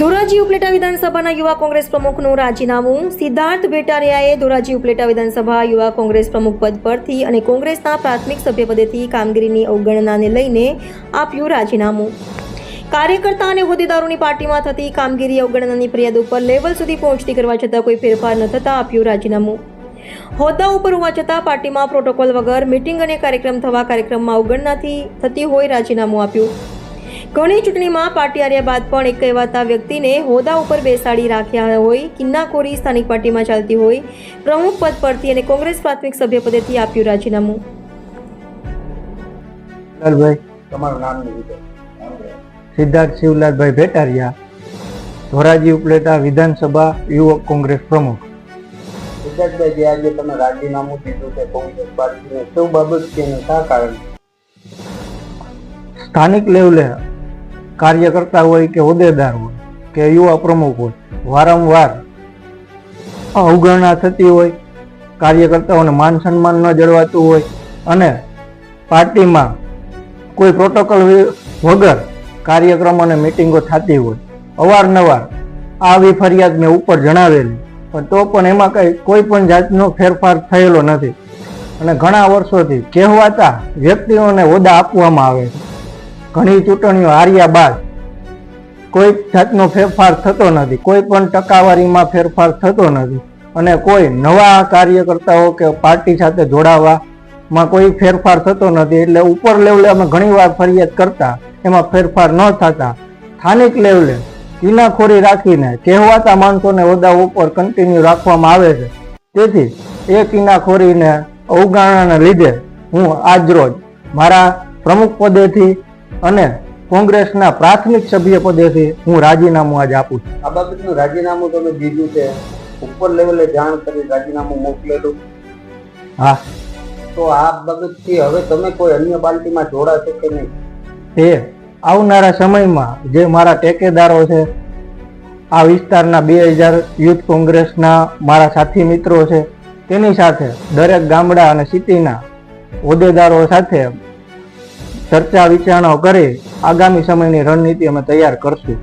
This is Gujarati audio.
ધોરાજી ઉપલેટા વિધાનસભાના યુવા કોંગ્રેસ પ્રમુખનું રાજીનામું. સિદ્ધાર્થ ભેટારિયાએ ધોરાજી ઉપલેટા વિધાનસભા યુવા કોંગ્રેસ પ્રમુખ પદ પરથી અને કોંગ્રેસના પ્રાથમિક સભ્યપદેથી કામગીરીની અવગણનાને લઈને આપ્યું રાજીનામું. કાર્યકર્તા અને હોદ્દેદારોની પાર્ટીમાં થતી કામગીરી અવગણનાની ફરિયાદ ઉપર લેવલ સુધી પહોંચતી કરવા છતાં કોઈ ફેરફાર ન થતાં આપ્યું રાજીનામું. હોદ્દા ઉપર હોવા છતાં પાર્ટીમાં પ્રોટોકોલ વગર મિટિંગ અને કાર્યક્રમ થવા કાર્યક્રમમાં અવગણનાથી થતી હોય રાજીનામું આપ્યું. ઘણી ચૂંટણીમાં પાર્ટી હાર્યા બાદ પણ એક કહેવાતા વ્યક્તિને હોદ્દા ઉપર બેસાડી રાખ્યા હોય કિન્નાખોરી સ્થાનિક પાર્ટીમાં ચાલતી હોય પ્રમુખ પદ પરથી અને કોંગ્રેસ પ્રાથમિક સભ્ય પદેથી આપ્યું રાજીનામું. તમારું નામ સિદ્ધાર્થ શિવલાલભાઈ ભેટારિયા ધોરાજી ઉપલેટા વિધાનસભા યુવક કોંગ્રેસ પ્રમુખ. સિદ્ધાર્થભાઈ જે આજે તમે રાજીનામું દીધું છે કોંગ્રેસ પાર્ટીને. શું બાબત છે શા કારણે સ્થાનિક લેવલે કાર્યકર્તા હોય કે હોદ્દેદાર હોય, કે યુવા પ્રમુખ હોય, વારંવાર અવગણના થતી હોય, કાર્યકર્તાઓને માન સન્માન ન જળવાતું હોય અને પાર્ટીમાં કોઈ પ્રોટોકોલ વગર કાર્યક્રમ અને મિટિંગો થતી હોય. અવારનવાર આવી ફરિયાદ મેં ઉપર જણાવેલી. પણ તો પણ એમાં કંઈ, કોઈ પણ જાતનો ફેરફાર થયેલો નથી. અને ઘણા વર્ષોથી કહેવાતા વ્યક્તિઓને હોદ્દા આપવામાં આવે છે. ઘણી ચૂંટણીઓ હાર્યા બાદ કોઈ જાતનો ફેરફાર થતો નથી, કોઈ પણ ટકાવારીમાં ફેરફાર થતો નથી અને કોઈ નવા કાર્યકર્તાઓ કે પાર્ટી સાથે જોડાવામાં કોઈ ફેરફાર થતો નથી. એટલે ઉપર લેવલે અમે ઘણીવાર ફરિયાદ કરતા, એમાં ફેરફાર ન થતા, સ્થાનિક લેવલે કિનાખોરી રાખીને કહેવાતા માણસોને હોદ્દા ઉપર કન્ટિન્યુ રાખવામાં આવે છે. તેથી એ કિનાખોરીને અવગણનાને લીધે હું આજરોજ મારા પ્રમુખ પદેથી અને કોંગ્રેસના પ્રાથમિક સભ્ય પદેથી હું રાજીનામું આજે આપું છું. આ બાબતનું રાજીનામું તમે દીધું છે. ઉપર લેવલે જાણ કરી રાજીનામું મોકલેલું. હા. તો આ બાબતથી હવે તમે કોઈ અન્ય પાર્ટીમાં જોડાશો કે નહીં? તે આવનારા સમયમાં જે મારા ટેકેદારો છે આ વિસ્તારના બે હજાર યુથ કોંગ્રેસના મારા સાથી મિત્રો છે તેની સાથે દરેક ગામડા અને સિટીના હોદ્દેદારો સાથે ચર્ચા વિચારણાઓ કરી આગામી સમયની રણનીતિ અમે તૈયાર કરશું.